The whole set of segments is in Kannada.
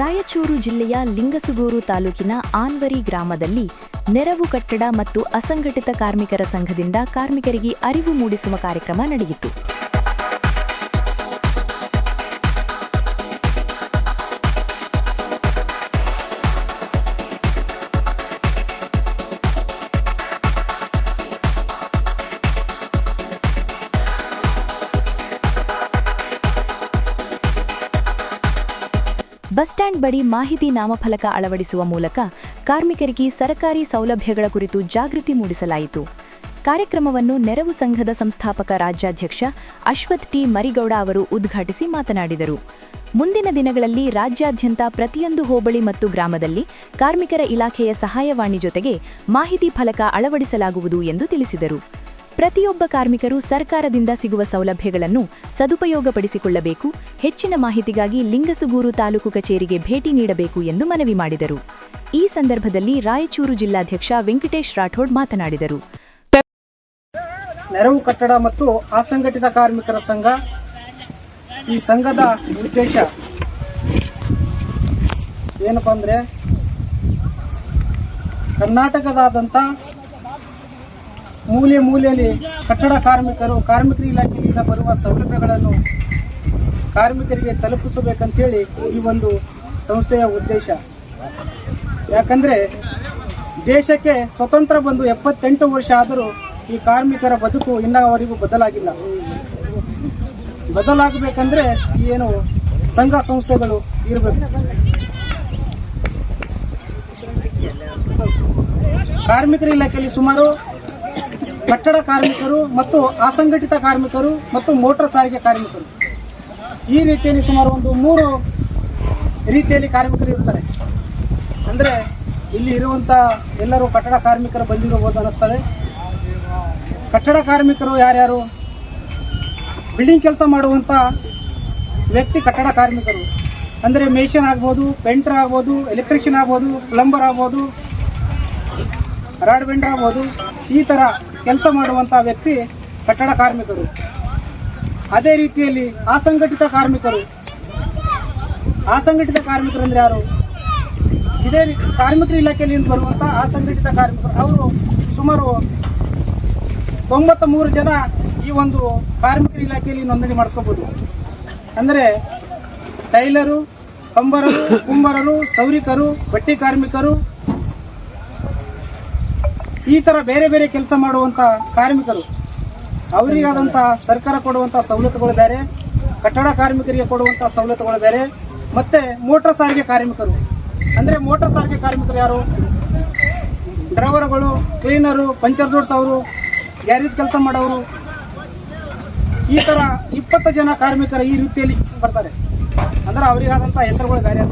ರಾಯಚೂರು ಜಿಲ್ಲೆಯ ಲಿಂಗಸುಗೂರು ತಾಲೂಕಿನ ಆನ್ವರಿ ಗ್ರಾಮದಲ್ಲಿ ನೆರವು ಕಟ್ಟಡ ಮತ್ತು ಅಸಂಘಟಿತ ಕಾರ್ಮಿಕರ ಸಂಘದಿಂದ ಕಾರ್ಮಿಕರಿಗೆ ಅರಿವು ಮೂಡಿಸುವ ಕಾರ್ಯಕ್ರಮ ನಡೆಯಿತು. ಬಸ್ ಸ್ಟ್ಯಾಂಡ್ ಬಳಿ ಮಾಹಿತಿ ನಾಮಫಲಕ ಅಳವಡಿಸುವ ಮೂಲಕ ಕಾರ್ಮಿಕರಿಗೆ ಸರಕಾರಿ ಸೌಲಭ್ಯಗಳ ಕುರಿತು ಜಾಗೃತಿ ಮೂಡಿಸಲಾಯಿತು. ಕಾರ್ಯಕ್ರಮವನ್ನು ನೆರವು ಸಂಘದ ಸಂಸ್ಥಾಪಕ ರಾಜ್ಯಾಧ್ಯಕ್ಷ ಅಶ್ವಥ್ ಟಿ. ಮರಿಗೌಡ ಅವರು ಉದ್ಘಾಟಿಸಿ ಮಾತನಾಡಿದರು. ಮುಂದಿನ ದಿನಗಳಲ್ಲಿ ರಾಜ್ಯಾದ್ಯಂತ ಪ್ರತಿಯೊಂದು ಹೋಬಳಿ ಮತ್ತು ಗ್ರಾಮದಲ್ಲಿ ಕಾರ್ಮಿಕರ ಇಲಾಖೆಯ ಸಹಾಯವಾಣಿ ಜೊತೆಗೆ ಮಾಹಿತಿ ಫಲಕ ಅಳವಡಿಸಲಾಗುವುದು ಎಂದು ತಿಳಿಸಿದರು. ಪ್ರತಿಯೊಬ್ಬ ಕಾರ್ಮಿಕರು ಸರ್ಕಾರದಿಂದ ಸಿಗುವ ಸೌಲಭ್ಯಗಳನ್ನು ಸದುಪಯೋಗಪಡಿಸಿಕೊಳ್ಳಬೇಕು. ಹೆಚ್ಚಿನ ಮಾಹಿತಿಗಾಗಿ ಲಿಂಗಸುಗೂರು ತಾಲೂಕು ಕಚೇರಿಗೆ ಭೇಟಿ ನೀಡಬೇಕು ಎಂದು ಮನವಿ ಮಾಡಿದರು. ಈ ಸಂದರ್ಭದಲ್ಲಿ ರಾಯಚೂರು ಜಿಲ್ಲಾಧ್ಯಕ್ಷ ವೆಂಕಟೇಶ್ ರಾಠೋಡ್ ಮಾತನಾಡಿದರು. ನೆರವು ಕಟ್ಟಡ ಮತ್ತು ಅಸಂಘಟಿತ ಕಾರ್ಮಿಕರ ಸಂಘ ಈ ಸಂಘದ ಉದ್ದೇಶ ಏನಪ್ಪ ಅಂದರೆ ಕರ್ನಾಟಕದಾದ್ಯಂತ ಮೂಲೆ ಮೂಲೆಯಲ್ಲಿ ಕಟ್ಟಡ ಕಾರ್ಮಿಕರು, ಕಾರ್ಮಿಕರ ಇಲಾಖೆಯಿಂದ ಬರುವ ಸೌಲಭ್ಯಗಳನ್ನು ಕಾರ್ಮಿಕರಿಗೆ ತಲುಪಿಸಬೇಕಂತೇಳಿ ಈ ಒಂದು ಸಂಸ್ಥೆಯ ಉದ್ದೇಶ. ಯಾಕಂದರೆ ದೇಶಕ್ಕೆ ಸ್ವತಂತ್ರ ಬಂದು ಎಪ್ಪತ್ತೆಂಟು ವರ್ಷ ಆದರೂ ಈ ಕಾರ್ಮಿಕರ ಬದುಕು ಇನ್ನವರೆಗೂ ಬದಲಾಗಿಲ್ಲ. ಬದಲಾಗಬೇಕಂದ್ರೆ ಏನು ಸಂಘ ಸಂಸ್ಥೆಗಳು ಇರಬೇಕು. ಕಾರ್ಮಿಕರ ಇಲಾಖೆಯಲ್ಲಿ ಸುಮಾರು ಕಟ್ಟಡ ಕಾರ್ಮಿಕರು ಮತ್ತು ಅಸಂಘಟಿತ ಕಾರ್ಮಿಕರು ಮತ್ತು ಮೋಟರ್ ಸಾರಿಗೆ ಕಾರ್ಮಿಕರು. ಈ ರೀತಿಯಲ್ಲಿ ಸುಮಾರು ಒಂದು ಮೂರು ರೀತಿಯಲ್ಲಿ ಕಾರ್ಮಿಕರು ಇರ್ತಾರೆ. ಅಂದರೆ ಇಲ್ಲಿ ಇರುವಂಥ ಎಲ್ಲರೂ ಕಟ್ಟಡ ಕಾರ್ಮಿಕರು ಬಂದಿರಬಹುದು ಅನ್ನಿಸ್ತದೆ ಕಟ್ಟಡ ಕಾರ್ಮಿಕರು ಯಾರ್ಯಾರು? ಬಿಲ್ಡಿಂಗ್ ಕೆಲಸ ಮಾಡುವಂಥ ವ್ಯಕ್ತಿ ಕಟ್ಟಡ ಕಾರ್ಮಿಕರು. ಅಂದರೆ ಮೇಷನ್ ಆಗ್ಬೋದು, ಪೇಂಟರ್ ಆಗ್ಬೋದು, ಎಲೆಕ್ಟ್ರಿಷಿಯನ್ ಆಗ್ಬೋದು, ಪ್ಲಂಬರ್ ಆಗ್ಬೋದು, ರಾಡ್ ಬೆಂಡರ್ ಆಗ್ಬೋದು, ಈ ಥರ ಕೆಲಸ ಮಾಡುವಂಥ ವ್ಯಕ್ತಿ ಕಟ್ಟಡ ಕಾರ್ಮಿಕರು. ಅದೇ ರೀತಿಯಲ್ಲಿ ಅಸಂಘಟಿತ ಕಾರ್ಮಿಕರು. ಅಸಂಘಟಿತ ಕಾರ್ಮಿಕರು ಅಂದರೆ ಯಾರು? ಇದೇ ರೀತಿ ಕಾರ್ಮಿಕರ ಇಲಾಖೆಯಲ್ಲಿ ಬರುವಂಥ ಅಸಂಘಟಿತ ಕಾರ್ಮಿಕರು. ಅವರು ಸುಮಾರು ತೊಂಬತ್ತ ಮೂರು ಜನ ಈ ಒಂದು ಕಾರ್ಮಿಕರ ಇಲಾಖೆಯಲ್ಲಿ ನೋಂದಣಿ ಮಾಡಿಸ್ಕೋಬೋದು. ಅಂದರೆ ಟೈಲರು, ಕಂಬರರು, ಕುಂಬರರು, ಸೌರಿಕರು, ಬಟ್ಟಿ ಕಾರ್ಮಿಕರು ಈ ಥರ ಬೇರೆ ಬೇರೆ ಕೆಲಸ ಮಾಡುವಂಥ ಕಾರ್ಮಿಕರು ಅವರಿಗಾದಂಥ ಸರ್ಕಾರ ಕೊಡುವಂಥ ಸವಲತ್ತುಗಳು ಬೇರೆ, ಕಟ್ಟಡ ಕಾರ್ಮಿಕರಿಗೆ ಕೊಡುವಂಥ ಸವಲತ್ತುಗಳು ಬೇರೆ, ಮತ್ತು ಮೋಟಾರ್ ಸಾರಿಗೆ ಕಾರ್ಮಿಕರು. ಅಂದರೆ ಮೋಟಾರ್ ಸಾರಿಗೆ ಕಾರ್ಮಿಕರು ಯಾರು? ಡ್ರೈವರ್ಗಳು, ಕ್ಲೀನರು, ಪಂಚರ್ ಜೋಡಿಸೋರು ಗ್ಯಾರೇಜ್ ಕೆಲಸ ಮಾಡೋರು. ಈ ಥರ ಇಪ್ಪತ್ತು ಜನ ಕಾರ್ಮಿಕರು ಈ ರೀತಿಯಲ್ಲಿ ಬರ್ತಾರೆ. ಅಂದ್ರೆ ಅವರಿಗಾದಂಥ ಹೆಸರುಗಳು ಬೇರೆ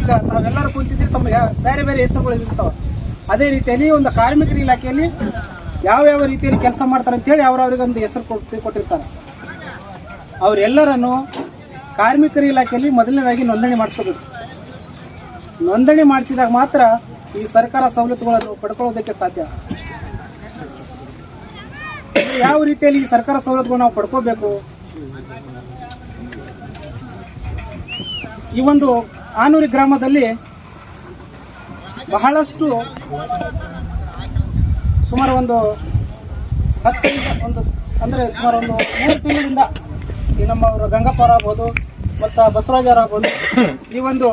ಈಗ ತಾವೆಲ್ಲರೂ ಕುಂತಿದ್ರೆ ತಮಗೆ ಬೇರೆ ಬೇರೆ ಹೆಸರುಗಳು ಇರ್ತಾವೆ. ಅದೇ ರೀತಿಯಲ್ಲಿ ಒಂದು ಕಾರ್ಮಿಕರ ಇಲಾಖೆಯಲ್ಲಿ ಯಾವ್ಯಾವ ರೀತಿಯಲ್ಲಿ ಕೆಲಸ ಮಾಡ್ತಾರೆ ಅಂತೇಳಿ ಒಂದು ಹೆಸರು ಕೊಟ್ಟು ಕೊಟ್ಟಿರ್ತಾರೆ. ಅವರೆಲ್ಲರನ್ನು ಕಾರ್ಮಿಕರ ಇಲಾಖೆಯಲ್ಲಿ ಮೊದಲನೇದಾಗಿ ನೋಂದಣಿ ಮಾಡಿಸ್ಕೋಬೇಕು. ನೋಂದಣಿ ಮಾಡಿಸಿದಾಗ ಮಾತ್ರ ಈ ಸರ್ಕಾರ ಸವಲತ್ತುಗಳನ್ನು ಪಡ್ಕೊಳ್ಳೋದಕ್ಕೆ ಸಾಧ್ಯ. ಯಾವ ರೀತಿಯಲ್ಲಿ ಈ ಸರ್ಕಾರ ಸವಲತ್ತುಗಳು ನಾವು ಪಡ್ಕೋಬೇಕು? ಈ ಒಂದು ಆನೂರಿ ಗ್ರಾಮದಲ್ಲಿ ಬಹಳಷ್ಟು ಸುಮಾರು ಒಂದು ಹತ್ತರಿಂದ ಒಂದು, ಅಂದರೆ ಸುಮಾರು ಒಂದು ಮೂರು ತಿಂಗಳಿಂದ ಈ ನಮ್ಮ ಅವರು ಗಂಗಪ್ಪ ಅವ್ರು ಆಗ್ಬೋದು, ಮತ್ತು ಬಸವರಾಜರಾಗ್ಬೋದು ಈ ಒಂದು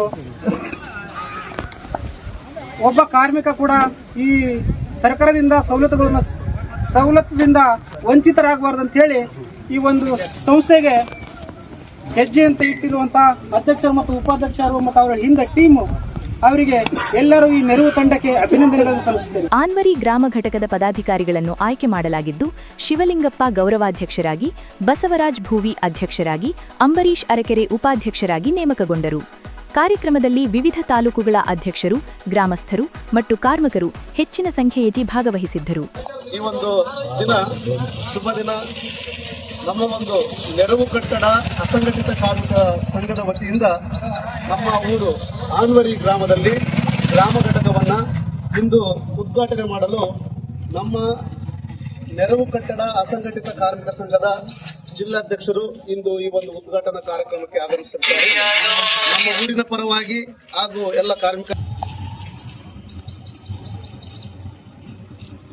ಒಬ್ಬ ಕಾರ್ಮಿಕ ಕೂಡ ಈ ಸರ್ಕಾರದಿಂದ ಸವಲತ್ತುಗಳನ್ನು ಸವಲತ್ತುದಿಂದ ವಂಚಿತರಾಗಬಾರ್ದು ಅಂಥೇಳಿ ಈ ಒಂದು ಸಂಸ್ಥೆಗೆ ಹೆಜ್ಜೆ ಅಂತ ಇಟ್ಟಿರುವಂಥ ಅಧ್ಯಕ್ಷರು ಮತ್ತು ಉಪಾಧ್ಯಕ್ಷರು ಮತ್ತು ಅವರ ಹಿಂದೆ ಟೀಮು ಅವರಿಗೆ ಎಲ್ಲರೂ ಈ ನೆರವು ತಂಡಕ್ಕೆ ಅಭಿನಂದನೆಗಳನ್ನು ಸಲ್ಲಿಸುತ್ತೇವೆ ಆನ್ವರಿ ಗ್ರಾಮ ಘಟಕದ ಪದಾಧಿಕಾರಿಗಳನ್ನು ಆಯ್ಕೆ ಮಾಡಲಾಗಿದ್ದು ಶಿವಲಿಂಗಪ್ಪ ಗೌರವಾಧ್ಯಕ್ಷರಾಗಿ ಬಸವರಾಜ್ ಭೂವಿ ಅಧ್ಯಕ್ಷರಾಗಿ ಅಂಬರೀಶ್ ಅರಕೆರೆ ಉಪಾಧ್ಯಕ್ಷರಾಗಿ ನೇಮಕಗೊಂಡರು. ಕಾರ್ಯಕ್ರಮದಲ್ಲಿ ವಿವಿಧ ತಾಲೂಕುಗಳ ಅಧ್ಯಕ್ಷರು ಗ್ರಾಮಸ್ಥರು ಮತ್ತು ಕಾರ್ಮಿಕರು ಹೆಚ್ಚಿನ ಸಂಖ್ಯೆಯಲ್ಲಿ ಭಾಗವಹಿಸಿದ್ದರು. ಈ ಒಂದು ದಿನ ಶುಭ ದಿನ. ನಮ್ಮ ಒಂದು ನೆರವು ಕಟ್ಟಡ ಅಸಂಘಟಿತ ಕಾರ್ಮಿಕ ಸಂಘದ ವತಿಯಿಂದ ನಮ್ಮ ಊರು ಆನ್ವರಿ ಗ್ರಾಮದಲ್ಲಿ ಗ್ರಾಮ ಘಟಕವನ್ನು ಇಂದು ಉದ್ಘಾಟನೆ ಮಾಡಲು ನಮ್ಮ ನೆರವು ಕಟ್ಟಡ ಅಸಂಘಟಿತ ಕಾರ್ಮಿಕ ಸಂಘದ ಜಿಲ್ಲಾಧ್ಯಕ್ಷರು ಇಂದು ಈ ಒಂದು ಉದ್ಘಾಟನಾ ಕಾರ್ಯಕ್ರಮಕ್ಕೆ ಆಗಮಿಸಿದ್ದಾರೆ. ನಮ್ಮ ಊರಿನ ಪರವಾಗಿ ಹಾಗೂ ಎಲ್ಲ ಕಾರ್ಮಿಕ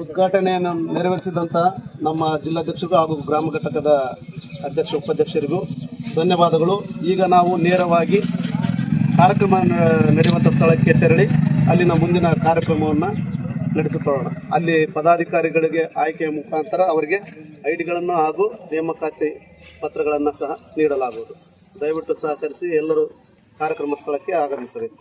ಉದ್ಘಾಟನೆಯನ್ನು ನೆರವೇರಿಸಿದಂಥ ನಮ್ಮ ಜಿಲ್ಲಾಧ್ಯಕ್ಷರು ಹಾಗೂ ಗ್ರಾಮ ಘಟಕದ ಅಧ್ಯಕ್ಷ ಉಪಾಧ್ಯಕ್ಷರಿಗೂ ಧನ್ಯವಾದಗಳು. ಈಗ ನಾವು ನೇರವಾಗಿ ಕಾರ್ಯಕ್ರಮ ನಡೆಯುವಂಥ ಸ್ಥಳಕ್ಕೆ ತೆರಳಿ, ಅಲ್ಲಿನ ಮುಂದಿನ ಕಾರ್ಯಕ್ರಮವನ್ನು ನಡೆಸಿಕೊಳ್ಳೋಣ ಅಲ್ಲಿ ಪದಾಧಿಕಾರಿಗಳಿಗೆ ಆಯ್ಕೆಯ ಮುಖಾಂತರ ಅವರಿಗೆ ಐಡಿಗಳನ್ನು ಹಾಗೂ ನೇಮಕಾತಿ ಪತ್ರಗಳನ್ನು ಸಹ ನೀಡಲಾಗುವುದು. ದಯವಿಟ್ಟು ಸಹಕರಿಸಿ ಎಲ್ಲರೂ ಕಾರ್ಯಕ್ರಮ ಸ್ಥಳಕ್ಕೆ ಆಗಮಿಸಬೇಕು.